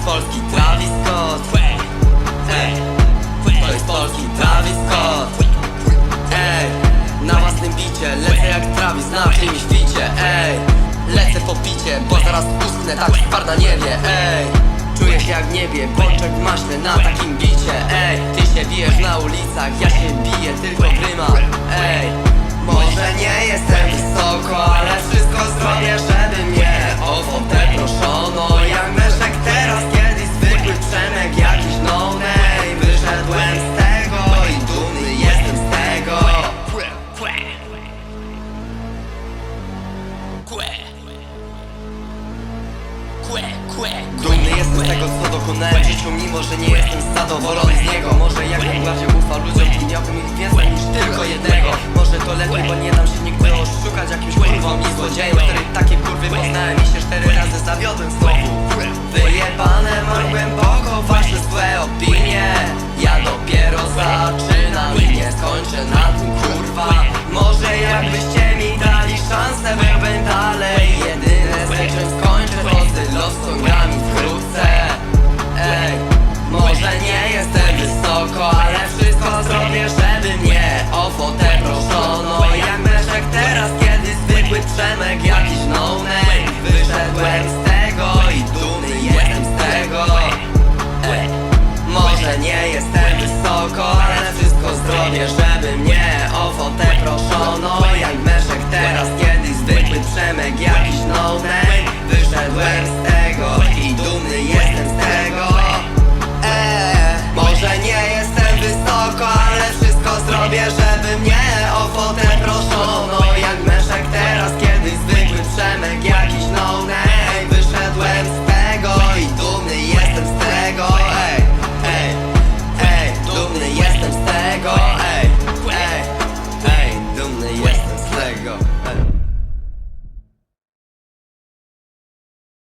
jest polski Travis Scott. Hej, To jest polski Travis Scott. Ej, na własnym bicie. Lecę jak Travis na jakimś ficie Ej, lecę po picie Bo zaraz usknę, tak twarda nie wie. Ej, czuję się jak w niebie Bączek maśny na takim bicie. Ej, ty się bijesz na ulicach Ja się biję tylko w rymach. Ej, może nie jestem Dumny jestem z tego co dokonałem w życiu Mimo, że nie jestem zadowolony z niego. Może jakbym bardziej ufa ludziom i miałbym ich więcej niż tylko jednego. Może to lepiej, bo nie dam się nigdy oszukać Jakimś kurwą i złodziejem, który takie kurwy poznałem I się cztery razy zawiodłem